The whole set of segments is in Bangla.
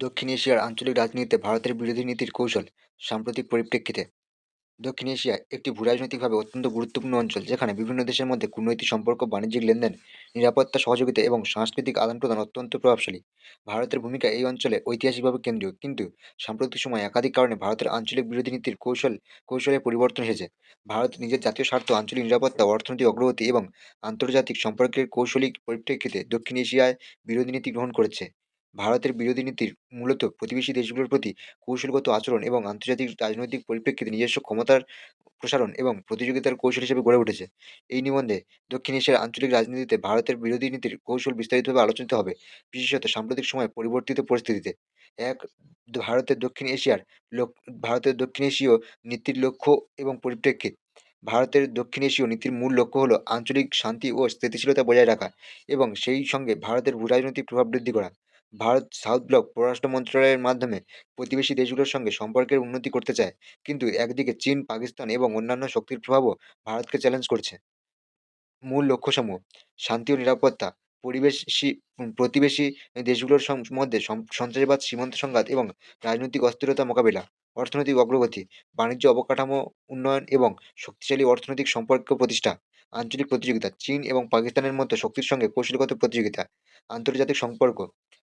দক্ষিণ এশিয়ার আঞ্চলিক রাজনীতিতে ভারতের বিরোধী নীতির কৌশল সাম্প্রতিক পরিপ্রেক্ষিতে। দক্ষিণ এশিয়া একটি ভূরাজনৈতিকভাবে অত্যন্ত গুরুত্বপূর্ণ অঞ্চল, যেখানে বিভিন্ন দেশের মধ্যে কূটনৈতিক সম্পর্ক, বাণিজ্যিক লেনদেন, নিরাপত্তা, সহযোগিতা এবং সাংস্কৃতিক আদান প্রদান অত্যন্ত প্রভাবশালী। ভারতের ভূমিকা এই অঞ্চলে ঐতিহাসিকভাবে কেন্দ্রীয়, কিন্তু সাম্প্রতিক সময়ে একাধিক কারণে ভারতের আঞ্চলিক বিরোধী নীতির কৌশল, কৌশলে পরিবর্তন এসেছে। ভারত নিজের জাতীয় স্বার্থ, আঞ্চলিক নিরাপত্তা, অর্থনৈতিক অগ্রগতি এবং আন্তর্জাতিক সম্পর্কের কৌশলিক পরিপ্রেক্ষিতে দক্ষিণ এশিয়ায় বিরোধী নীতি গ্রহণ করেছে। ভারতের বিরোধী নীতির মূলত প্রতিবেশী দেশগুলোর প্রতি কৌশলগত আচরণ এবং আন্তর্জাতিক রাজনৈতিক পরিপ্রেক্ষিতে নিজস্ব ক্ষমতার প্রসারণ এবং প্রতিযোগিতার কৌশল হিসেবে গড়ে উঠেছে। এই নিবন্ধে দক্ষিণ এশিয়ার আঞ্চলিক রাজনীতিতে ভারতের বিরোধী নীতির কৌশল বিস্তারিতভাবে আলোচিত হবে, বিশেষত সাম্প্রতিক সময়ে পরিবর্তিত পরিস্থিতিতে। এক, ভারতের দক্ষিণ এশিয়ার লোক, ভারতের দক্ষিণ এশীয় নীতির লক্ষ্য এবং পরিপ্রেক্ষিত। ভারতের দক্ষিণ এশীয় নীতির মূল লক্ষ্য হলো আঞ্চলিক শান্তি ও স্থিতিশীলতা বজায় রাখা এবং সেই সঙ্গে ভারতের ভূরাজনৈতিক প্রভাব বৃদ্ধি করা। ভারত সাউথ ব্লক পররাষ্ট্র মন্ত্রণালয়ের মাধ্যমে প্রতিবেশী দেশগুলোর সঙ্গে সম্পর্কের উন্নতি করতে চায়। কিন্তু একদিকে চীন, পাকিস্তান এবং অন্যান্য শক্তির প্রভাবও ভারতকে চ্যালেঞ্জ করছে। মূল লক্ষ্যসমূহ, শান্তি ও নিরাপত্তা, পরিবেশী প্রতিবেশী দেশগুলোর মধ্যে সন্ত্রাসবাদ, সীমান্ত সংঘাত এবং রাজনৈতিক অস্থিরতা মোকাবিলা, অর্থনৈতিক অগ্রগতি, বাণিজ্য অবকাঠামো উন্নয়ন এবং শক্তিশালী অর্থনৈতিক সম্পর্ক প্রতিষ্ঠা। আঞ্চলিক প্রতিযোগিতা, চীন এবং পাকিস্তানের মধ্যে শক্তির সঙ্গে কৌশলগত প্রতিযোগিতা, আন্তর্জাতিক সম্পর্ক,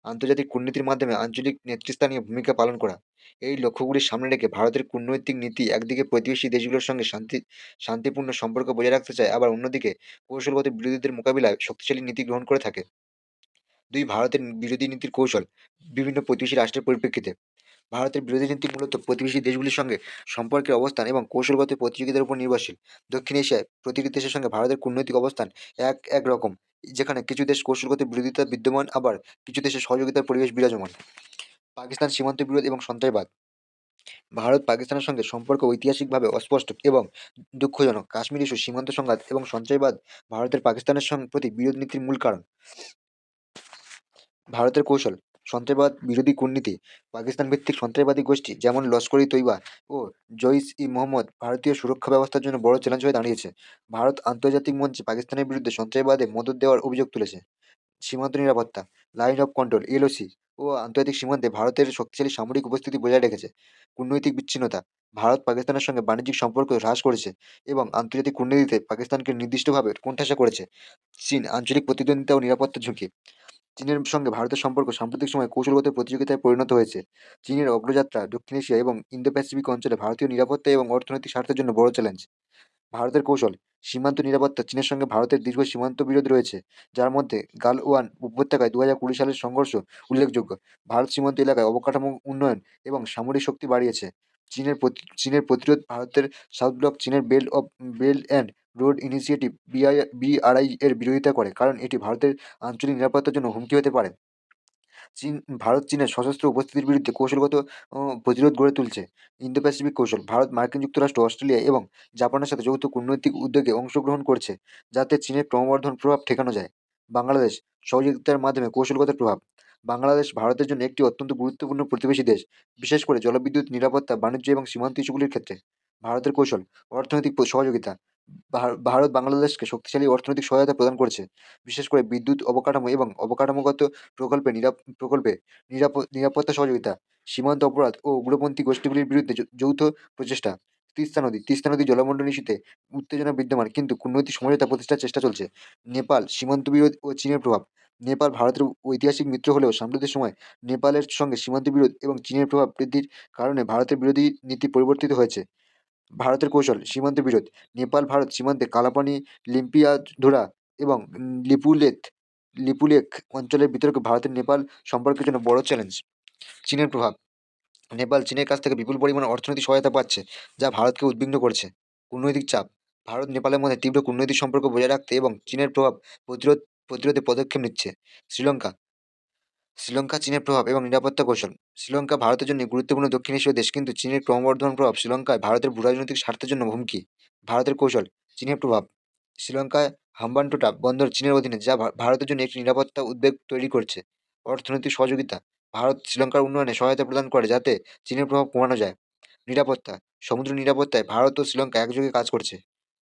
আন্তর্জাতিক কূটনীতির মাধ্যমে আঞ্চলিক নেতৃস্থানীয় ভূমিকা পালন করা। এই লক্ষ্যগুলির সামনে রেখে ভারতের কূটনৈতিক নীতি একদিকে প্রতিবেশী দেশগুলোর সঙ্গে শান্তি, শান্তিপূর্ণ সম্পর্ক বজায় রাখতে চায়, আবার অন্যদিকে কৌশলগত বিরোধীদের মোকাবিলায় শক্তিশালী নীতি গ্রহণ করে থাকে। দুই ভারতের বিরোধী নীতির কৌশল বিভিন্ন প্রতিবেশী রাষ্ট্রের পরিপ্রেক্ষিতে। ভারতের বিরোধী নীতি মূলত প্রতিবেশী দেশগুলির সঙ্গে সম্পর্কের অবস্থান এবং কৌশলগত প্রতিযোগিতার উপর নির্ভরশীল। দক্ষিণ এশিয়ায় প্রতিটি দেশের সঙ্গে ভারতের কূটনৈতিক অবস্থান এক এক রকম, যেখানে কিছু দেশ কৌশলগত বিরোধিতা বিদ্যমান, আবার কিছু দেশের সহযোগিতার পরিবেশ বিরাজমান। পাকিস্তান সীমান্ত বিরোধ এবং সন্ত্রাসবাদ। ভারত পাকিস্তানের সঙ্গে সম্পর্ক ঐতিহাসিকভাবে অস্পষ্ট এবং দুঃখজনক। কাশ্মীর ইস্যু, সীমান্ত সংঘাত এবং সঞ্চয়বাদ ভারতের পাকিস্তানের সঙ্গে প্রতি বিরোধ নীতির মূল কারণ। ভারতের কৌশল সন্ত্রাসবাদ বিরোধী কূটনীতি পাকিস্তান ভিত্তিক সন্ত্রাসবাদী গোষ্ঠী যেমন লস্কর ই তৈবা ও জৈশ ই মোহাম্মদ ভারতীয় সুরক্ষা ব্যবস্থার জন্য বড় চ্যালেঞ্জ হয়ে দাঁড়িয়েছে। ভারত আন্তর্জাতিক মঞ্চে পাকিস্তানের বিরুদ্ধে সন্ত্রাসবাদে মদত দেওয়ার অভিযোগ তুলেছে। সীমান্ত নিরাপত্তা লাইন অফ কন্ট্রোল এলওসি ও আন্তর্জাতিক সীমান্তে ভারতের শক্তিশালী সামরিক উপস্থিতি বজায় রেখেছে। কূটনৈতিক বিচ্ছিন্নতা, ভারত পাকিস্তানের সঙ্গে বাণিজ্যিক সম্পর্ক হ্রাস করেছে এবং আন্তর্জাতিক কূটনীতিতে পাকিস্তানকে নির্দিষ্টভাবে কোণঠাসা করেছে। চীন আঞ্চলিক প্রতিদ্বন্দ্বিতা ও নিরাপত্তা ঝুঁকি চীনের সঙ্গে ভারতের সম্পর্ক সাম্প্রতিক সময়ে কৌশলগত প্রতিযোগিতায় পরিণত হয়েছে। চীনের অগ্রযাত্রা, দক্ষিণ এশিয়া এবং ইন্দো প্যাসিফিক অঞ্চলে ভারতীয় নিরাপত্তা এবং অর্থনৈতিক স্বার্থের জন্য বড় চ্যালেঞ্জ। ভারতের কৌশল, সীমান্ত নিরাপত্তা, চীনের সঙ্গে ভারতের দীর্ঘ সীমান্ত বিরোধ রয়েছে, যার মধ্যে গালওয়ান উপত্যকায় দু হাজার কুড়ি সালের সংঘর্ষ উল্লেখযোগ্য। ভারত সীমান্ত এলাকায় অবকাঠামো উন্নয়ন এবং সামরিক শক্তি বাড়িয়েছে। চীনের চীনের প্রতিরোধ ভারতের সাউথ ব্লক, চীনের belt of belt and road initiative BI, BRI এর বিরোধিতা করে, কারণ এটি ভারতের আঞ্চলিক নিরাপত্তার জন্য হুমকি হতে পারে। চীন, ভারত চীনের সশস্ত্র উপস্থিতির বিরুদ্ধে কৌশলগত প্রতিরোধ গড়ে তুলছে। ইন্দো প্যাসিফিক কৌশল, ভারত, মার্কিন যুক্তরাষ্ট্র, অস্ট্রেলিয়া এবং জাপানের সাথে যৌথ কূটনৈতিক উদ্যোগে অংশগ্রহণ করছে, যাতে চীনের ক্রমবর্ধন প্রভাব ঠেকানো যায়। বাংলাদেশ সহযোগিতার মাধ্যমে কৌশলগত প্রভাব বাংলাদেশ ভারতের জন্য একটি অত্যন্ত গুরুত্বপূর্ণ প্রতিবেশী দেশ, বিশেষ করে জলবিদ্যুৎ, নিরাপত্তা, বাণিজ্য এবং সীমান্ত ইস্যুগুলির ক্ষেত্রে। ভারতের কৌশল, অর্থনৈতিক সহযোগিতা। ভারত বাংলাদেশকে শক্তিশালী অর্থনৈতিক সহায়তা প্রদান করছে, বিশেষ করে বিদ্যুৎ অবকাঠামো এবং অবকাঠামোগত প্রকল্পে প্রকল্পে নিরাপত্তা সহযোগিতা, সীমান্ত অপরাধ ও উগ্রপন্থী গোষ্ঠীগুলির বিরুদ্ধে যৌথ প্রচেষ্টা, তিস্তা নদী। তিস্তা নদী জলমণ্ডল ইস্যুতে উত্তেজনা বিদ্যমান, কিন্তু কূটনৈতিক সমঝোতা প্রতিষ্ঠার চেষ্টা চলছে। নেপাল সীমান্ত বিরোধ ও চীনের প্রভাব। নেপাল ভারতের ঐতিহাসিক মিত্র হলেও সাম্প্রতিক সময় নেপালের সঙ্গে সীমান্ত বিরোধ এবং চীনের প্রভাব বৃদ্ধির কারণে ভারতের বিরোধী নীতি পরিবর্তিত হয়েছে। ভারতের কৌশল, সীমান্ত বিরোধ, নেপাল ভারত সীমান্তে কালাপানি, লিম্পিয়াধুরা এবং লিপুলেখ লিপুলেখ অঞ্চলের বিতর্ক ভারতের নেপাল সম্পর্কের জন্য বড় চ্যালেঞ্জ চীনের প্রভাব, নেপাল চীনের কাছ থেকে বিপুল পরিমাণে অর্থনৈতিক সহায়তা পাচ্ছে, যা ভারতকে উদ্বিগ্ন করছে। কূটনৈতিক চাপ ভারত নেপালের মধ্যে তীব্র কূটনৈতিক সম্পর্ক বজায় রাখতে এবং চীনের প্রভাব প্রতিরোধ প্রতিরোধে পদক্ষেপ নিচ্ছে শ্রীলঙ্কা। শ্রীলঙ্কা, চীনের প্রভাব এবং নিরাপত্তা কৌশল। শ্রীলঙ্কা ভারতের জন্য গুরুত্বপূর্ণ দক্ষিণ এশীয় দেশ, কিন্তু চীনের ক্রমবর্ধমান প্রভাব শ্রীলঙ্কায় ভারতের ভূরাজনৈতিক স্বার্থের জন্য হুমকি ভারতের কৌশল, চীনের প্রভাব। শ্রীলঙ্কায় হাম্বানটোটা বন্দর চীনের অধীনে, যা ভারতের জন্য একটি নিরাপত্তা উদ্বেগ তৈরি করছে। অর্থনৈতিক সহযোগিতা, ভারত শ্রীলঙ্কার উন্নয়নে সহায়তা প্রদান করে যাতে চীনের প্রভাব কমানো যায়। নিরাপত্তা, সমুদ্র নিরাপত্তায় ভারত ও শ্রীলঙ্কা একযোগে কাজ করছে।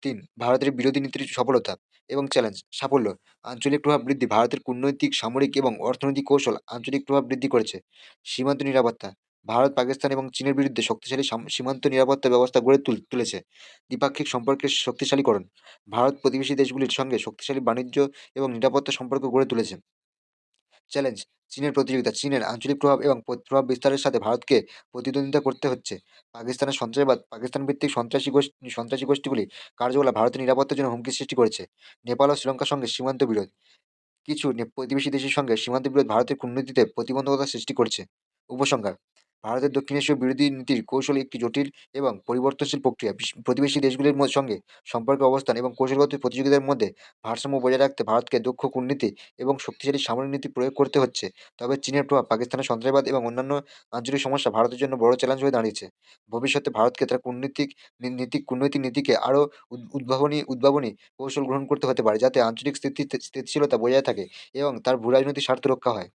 তিন, ভারতের বিরোধী নীতির সফলতা এবং চ্যালেঞ্জ সাফল্য। আঞ্চলিক প্রভাব বৃদ্ধি, ভারতের কূটনৈতিক, সামরিক এবং অর্থনৈতিক কৌশল আঞ্চলিক প্রভাব বৃদ্ধি করেছে। সীমান্ত নিরাপত্তা, ভারত, পাকিস্তান এবং চীনের বিরুদ্ধে শক্তিশালী সীমান্ত নিরাপত্তা ব্যবস্থা গড়ে তুল- তুলেছে। দ্বিপাক্ষিক সম্পর্কের শক্তিশালীকরণ, ভারত প্রতিবেশী দেশগুলির সঙ্গে শক্তিশালী বাণিজ্য এবং নিরাপত্তা সম্পর্ক গড়ে তুলেছে। চ্যালেঞ্জ চীনের প্রতিযোগিতা, চীনের আঞ্চলিক প্রভাব এবং প্রভাব বিস্তারের সাথে ভারতকে প্রতিদ্বন্দ্বিতা করতে হচ্ছে। পাকিস্তানের সন্ত্রাসবাদ পাকিস্তান ভিত্তিক সন্ত্রাসী গোষ্ঠী সন্ত্রাসী গোষ্ঠীগুলি কার্যকলাপ ভারতের নিরাপত্তার জন্য হুমকি সৃষ্টি করেছে। নেপাল ও শ্রীলঙ্কার সঙ্গে সীমান্ত বিরোধ। কিছু প্রতিবেশী দেশের সঙ্গে সীমান্ত বিরোধ ভারতের কূটনীতিতে প্রতিবন্ধকতা সৃষ্টি করছে। উপসংহার ভারতের দক্ষিণ এশীয় বিরোধী নীতির কৌশল একটি জটিল এবং পরিবর্তনশীল প্রক্রিয়া। প্রতিবেশী দেশগুলির সঙ্গে সম্পর্ক অবস্থান এবং কৌশলগত প্রতিযোগিতার মধ্যে ভারসাম্য বজায় রাখতে ভারতকে দক্ষ কূটনীতি এবং শক্তিশালী সামরিক নীতি প্রয়োগ করতে হচ্ছে। তবে চীনের প্রভাব, পাকিস্তানের সন্ত্রাসবাদ এবং অন্যান্য আঞ্চলিক সমস্যা ভারতের জন্য বড় চ্যালেঞ্জ হয়ে দাঁড়িয়েছে। ভবিষ্যতে ভারতকে তার কূটনীতিক নীতি কূটনৈতিক নীতিকে আরও উদ- উদ্ভাবনী উদ্ভাবনী কৌশল গ্রহণ করতে হতে পারে, যাতে আঞ্চলিক স্থিতি স্থিতিশীলতা বজায় থাকে এবং তার ভূ রাজনৈতিক স্বার্থ রক্ষা হয়।